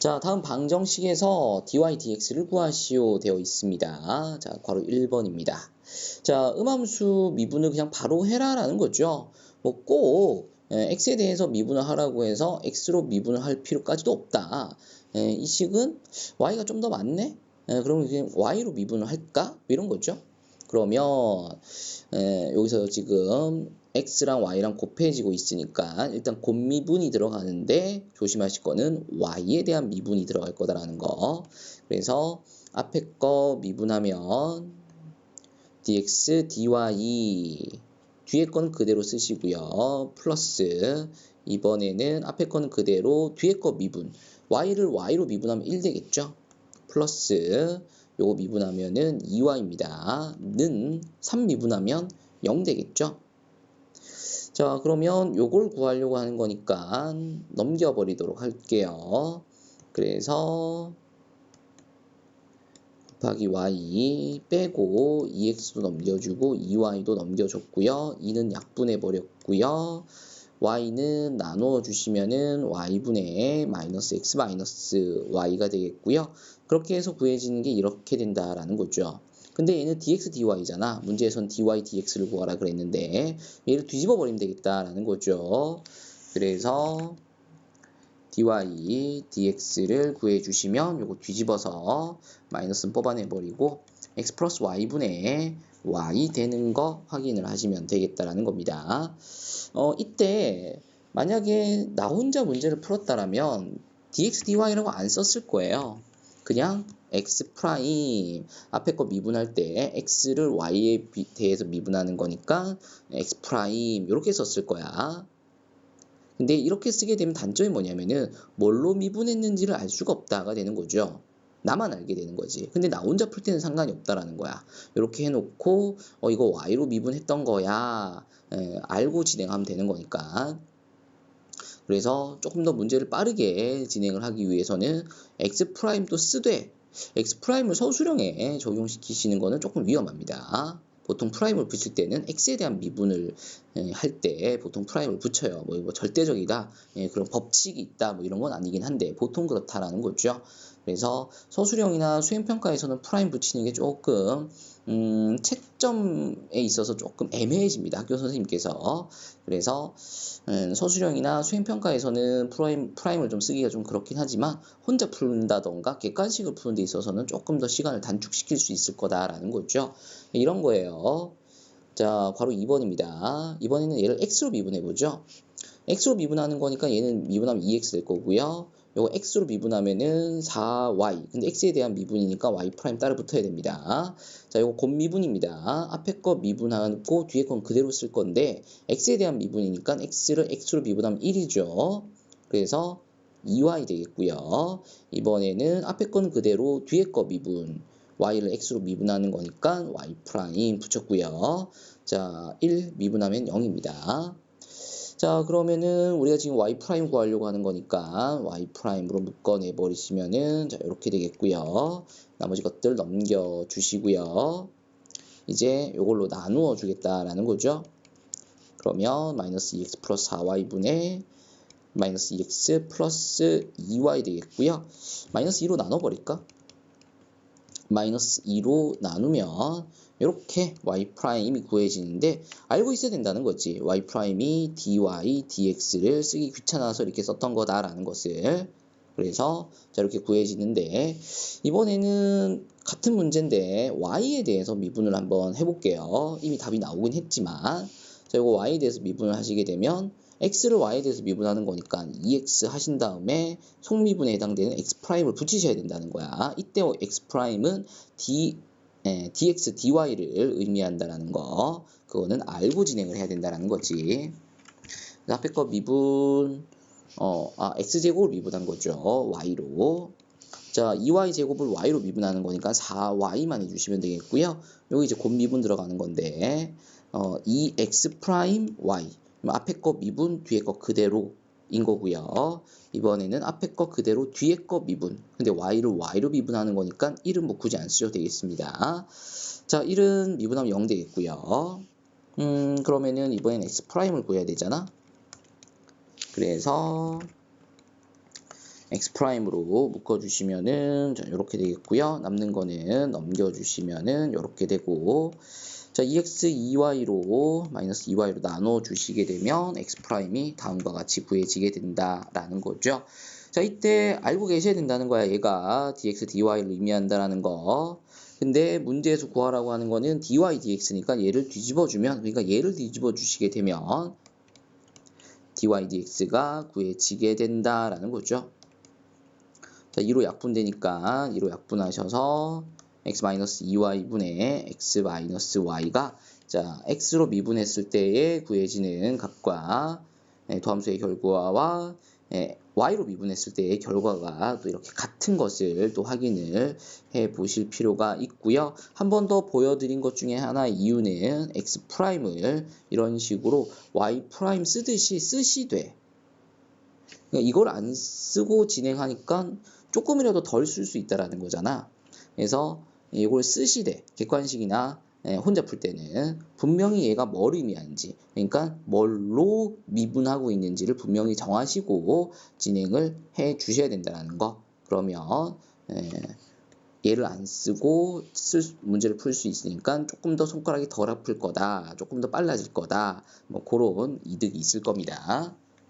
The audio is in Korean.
자, 다음 방정식에서 dy dx를 구하시오 되어 있습니다. 자, 괄호 1번입니다. 자, 음함수 미분을 그냥 바로 해라라는 거죠. 뭐 꼭 x에 대해서 미분을 하라고 해서 x로 미분을 할 필요까지도 없다. 에, 이 식은 y가 좀 더 많네? 에, 그러면 그냥 y로 미분을 할까? 뭐 이런 거죠. 그러면 에, 여기서 지금 x랑 y랑 곱해지고 있으니까 일단 곱미분이 들어가는데 조심하실 거는 y에 대한 미분이 들어갈 거다라는 거. 그래서 앞에 거 미분하면 dx, dy 뒤에 건 그대로 쓰시고요. 플러스 이번에는 앞에 거는 그대로 뒤에 거 미분 y를 y로 미분하면 1 되겠죠. 플러스 요거 미분하면은 2y입니다. 는 3 미분하면 0 되겠죠. 자, 그러면 요걸 구하려고 하는 거니까 넘겨버리도록 할게요. 그래서 곱하기 y 빼고 2x도 넘겨주고 2y도 넘겨줬고요. 2는 약분해 버렸고요. Y는 나누어 주시면은 y분의 마이너스 x 마이너스 y가 되겠고요. 그렇게 해서 구해지는 게 이렇게 된다라는 거죠. 근데 얘는 dx dy잖아. 문제에선 dy dx를 구하라 그랬는데 얘를 뒤집어 버리면 되겠다라는 거죠. 그래서 dy dx를 구해 주시면 요거 뒤집어서 마이너스는 뽑아내 버리고 x 플러스 y분의 y 되는 거 확인을 하시면 되겠다라는 겁니다. 어, 이때 만약에 나 혼자 문제를 풀었다라면 dx dy라고 안 썼을 거예요. 그냥 x 프라임 앞에 거 미분할 때 x를 y에 대해서 미분하는 거니까 x 프라임 이렇게 썼을 거야. 근데 이렇게 쓰게 되면 단점이 뭐냐면은 뭘로 미분했는지를 알 수가 없다가 되는 거죠. 나만 알게 되는 거지. 근데 나 혼자 풀 때는 상관이 없다라는 거야. 이렇게 해놓고 어 이거 y로 미분했던 거야. 에, 알고 진행하면 되는 거니까. 그래서 조금 더 문제를 빠르게 진행을 하기 위해서는 x 프라임도 쓰되 x 프라임을 서술형에 적용시키시는 거는 조금 위험합니다. 보통 프라임을 붙일 때는 x에 대한 미분을 할 때 보통 프라임을 붙여요. 뭐, 뭐 절대적이다 예, 그런 법칙이 있다 뭐 이런 건 아니긴 한데 보통 그렇다라는 거죠. 그래서 서술형이나 수행평가에서는 프라임 붙이는 게 조금 음, 채점에 있어서 조금 애매해집니다. 학교 선생님께서. 그래서 음, 서술형이나 수행평가에서는 프라임, 프라임을 좀 쓰기가 좀 그렇긴 하지만 혼자 푼다던가 객관식을 푸는 데 있어서는 조금 더 시간을 단축시킬 수 있을 거다라는 거죠. 이런 거예요. 자, 바로 2번입니다. 이번에는 얘를 x로 미분해 보죠. x로 미분하는 거니까 얘는 미분하면 2x 될 거고요. 요거 x로 미분하면은 4y. 근데 x에 대한 미분이니까 y 프라임 따로 붙어야 됩니다. 자, 요거 곱미분입니다. 앞에 거 미분하고 뒤에 건 그대로 쓸 건데 x에 대한 미분이니까 x를 x로 미분하면 1이죠. 그래서 2y 되겠고요. 이번에는 앞에 건 그대로 뒤에 거 미분. y를 x로 미분하는 거니까 y 프라임 붙였고요. 자, 1 미분하면 0입니다. 자 그러면은 우리가 지금 y 프라임 구하려고 하는 거니까 y 프라임으로 묶어내 버리시면은 자 이렇게 되겠고요. 나머지 것들 넘겨 주시고요. 이제 이걸로 나누어 주겠다라는 거죠. 그러면 마이너스 2x 플러스 4y분의 마이너스 2x 플러스 2y 되겠고요. 마이너스 2로 나눠 버릴까 마이너스 2로 나누면 이렇게 y 프라임이 구해지는데 알고 있어야 된다는 거지. y 프라임이 dy, dx를 쓰기 귀찮아서 이렇게 썼던 거다라는 것을. 그래서 자 이렇게 구해지는데 이번에는 같은 문제인데 y에 대해서 미분을 한번 해볼게요. 이미 답이 나오긴 했지만 자 이거 y에 대해서 미분을 하시게 되면 x를 y에 대해서 미분하는 거니까 2x 하신 다음에 속미분에 해당되는 x 프라임을 붙이셔야 된다는 거야. 이때 x 프라임은 d 예, dx, dy를 의미한다라는 거 그거는 알고 진행을 해야 된다는 거지. 앞에 거 미분 어, 아, x제곱을 미분한 거죠. y로. 자, 2y 제곱을 y로 미분하는 거니까 4y만 해주시면 되겠고요. 여기 이제 곧 미분 들어가는 건데 어, 2x 프라임 y 앞에 거 미분, 뒤에 거 그대로 인 거고요. 이번에는 앞에 거 그대로 뒤에 거 미분. 근데 y를 y로 미분하는 거니까 1은 뭐 굳이 안 쓰셔도 되겠습니다. 자, 1은 미분하면 0 되겠고요. 음, 그러면은 이번엔 x 프라임을 구해야 되잖아. 그래서 x 프라임으로 묶어 주시면은 자, 이렇게 되겠고요. 남는 거는 넘겨 주시면은 이렇게 되고 자, 2x 2y로 마이너스 2y로 나눠 주시게 되면 x 프라임이 다음과 같이 구해지게 된다라는 거죠. 자, 이때 알고 계셔야 된다는 거야. 얘가 dx dy를 의미한다라는 거. 근데 문제에서 구하라고 하는 거는 dy dx니까 얘를 뒤집어 주면 그러니까 얘를 뒤집어 주시게 되면 dy dx가 구해지게 된다라는 거죠. 자, 2로 약분되니까 2로 약분하셔서 x-2y분의 x-y가 자, x로 미분했을 때에 구해지는 값과 예, 도함수의 결과와 예, y로 미분했을 때의 결과가 또 이렇게 같은 것을 또 확인을 해 보실 필요가 있고요. 한 번 더 보여드린 것 중에 하나 이유는 x 프라임을 이런 식으로 y 프라임 쓰듯이 쓰시되 그러니까 이걸 안 쓰고 진행하니까 조금이라도 덜 쓸 수 있다라는 거잖아. 그래서 이걸 쓰시되 객관식이나 예, 혼자 풀 때는 분명히 얘가 뭘 의미하는지 그러니까 뭘로 미분하고 있는지를 분명히 정하시고 진행을 해 주셔야 된다는 거. 그러면 예, 얘를 안 쓰고 쓸 문제를 풀 수 있으니까 조금 더 손가락이 덜 아플 거다 조금 더 빨라질 거다. 뭐 그런 이득이 있을 겁니다